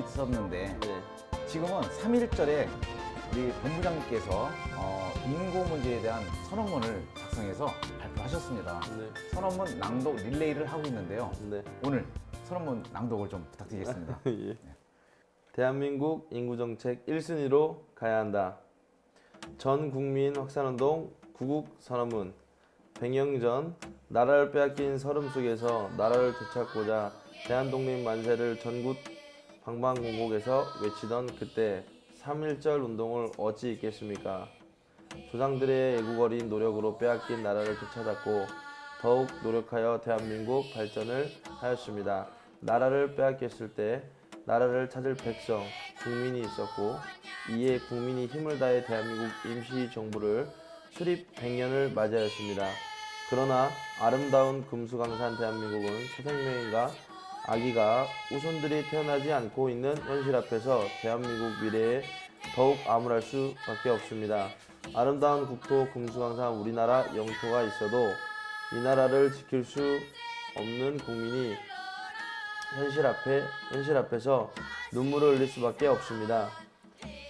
있었는데 네. 지금은 3.1절에 우리 본부장님께서 어, 인구 문제에 대한 선언문을 작성해서 발표하셨습니다. 네. 선언문 낭독 릴레이를 하고 있는데요. 네. 오늘 선언문 낭독을 좀 부탁드리겠습니다. 예. 대한민국 인구 정책 1순위로 가야 한다. 전 국민 확산운동 구국 선언문 100년 전 나라를 빼앗긴 서름 속에서 나라를 되찾고자 대한독립 만세를 전국 방방곡곡에서 외치던 그때 3.1절 운동을 어찌 잊겠습니까? 조상들의 애국어린 노력으로 빼앗긴 나라를 되찾았고 더욱 노력하여 대한민국 발전을 하였습니다. 나라를 빼앗겼을 때 나라를 찾을 백성, 국민이 있었고 이에 국민이 힘을 다해 대한민국 임시정부를 수립 100년을 맞이하였습니다. 그러나 아름다운 금수강산 대한민국은 새 생명인가 아기가 후손들이 태어나지 않고 있는 현실 앞에서 대한민국 미래에 더욱 암울할 수밖에 없습니다. 아름다운 국토 금수강산 우리나라 영토가 있어도 이 나라를 지킬 수 없는 국민이 현실 앞에 현실 앞에서 눈물을 흘릴 수밖에 없습니다.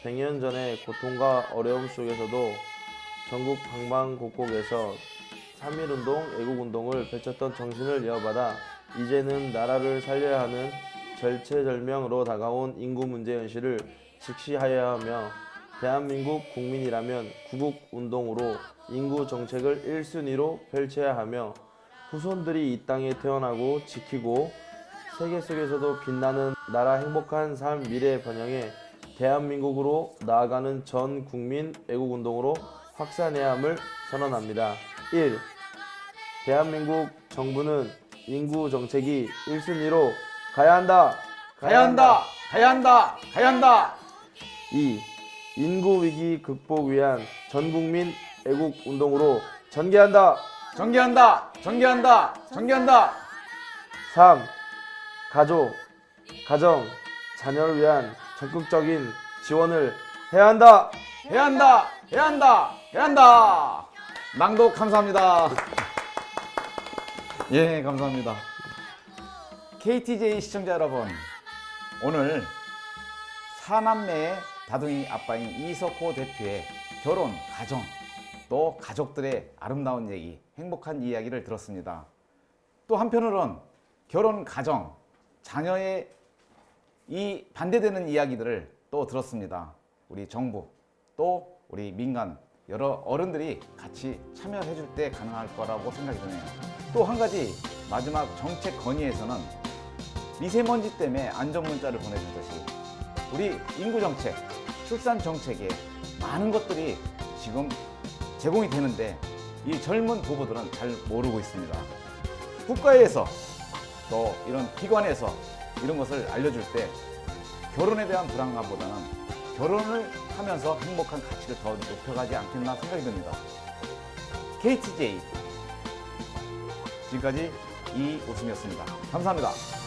100년 전의 고통과 어려움 속에서도 전국 방방곡곡에서 3.1운동, 애국운동을 펼쳤던 정신을 이어받아 이제는 나라를 살려야 하는 절체절명으로 다가온 인구 문제 현실을 직시하여야 하며 대한민국 국민이라면 구국운동으로 인구 정책을 1순위로 펼쳐야 하며 후손들이 이 땅에 태어나고 지키고 세계 속에서도 빛나는 나라 행복한 삶 미래 번영에 대한민국으로 나아가는 전 국민 애국 운동으로 확산해야 함을 선언합니다. 1. 대한민국 정부는 인구 정책이 1순위로 가야 한다. 가야 한다! 가야 한다! 가야 한다! 2. 인구 위기 극복 위한 전 국민 애국 운동으로 전개한다. 전개한다! 전개한다! 전개한다! 3. 가족, 가정, 자녀를 위한 적극적인 지원을 해야 한다. 해야 한다! 해야 한다! 해야 한다! 낭독 감사합니다. 예, 감사합니다. KTJ 시청자 여러분, 오늘 사남매의 다둥이 아빠인 이석호 대표의 결혼, 가정, 또 가족들의 아름다운 얘기, 행복한 이야기를 들었습니다. 또 한편으론 결혼, 가정, 자녀의 이 반대되는 이야기들을 또 들었습니다. 우리 정부 또 우리 민간 여러 어른들이 같이 참여해 줄 때 가능할 거라고 생각이 드네요. 또 한 가지 마지막 정책 건의에서는 미세먼지 때문에 안전 문자를 보내주듯이 우리 인구 정책, 출산 정책에 많은 것들이 지금 제공이 되는데 이 젊은 부부들은 잘 모르고 있습니다. 국가에서 또 이런 기관에서 이런 것을 알려줄 때 결혼에 대한 불안감보다는 결혼을 하면서 행복한 가치를 더 높여가지 않겠나 생각이 듭니다. KTJ 지금까지 이웃음이었습니다. 감사합니다.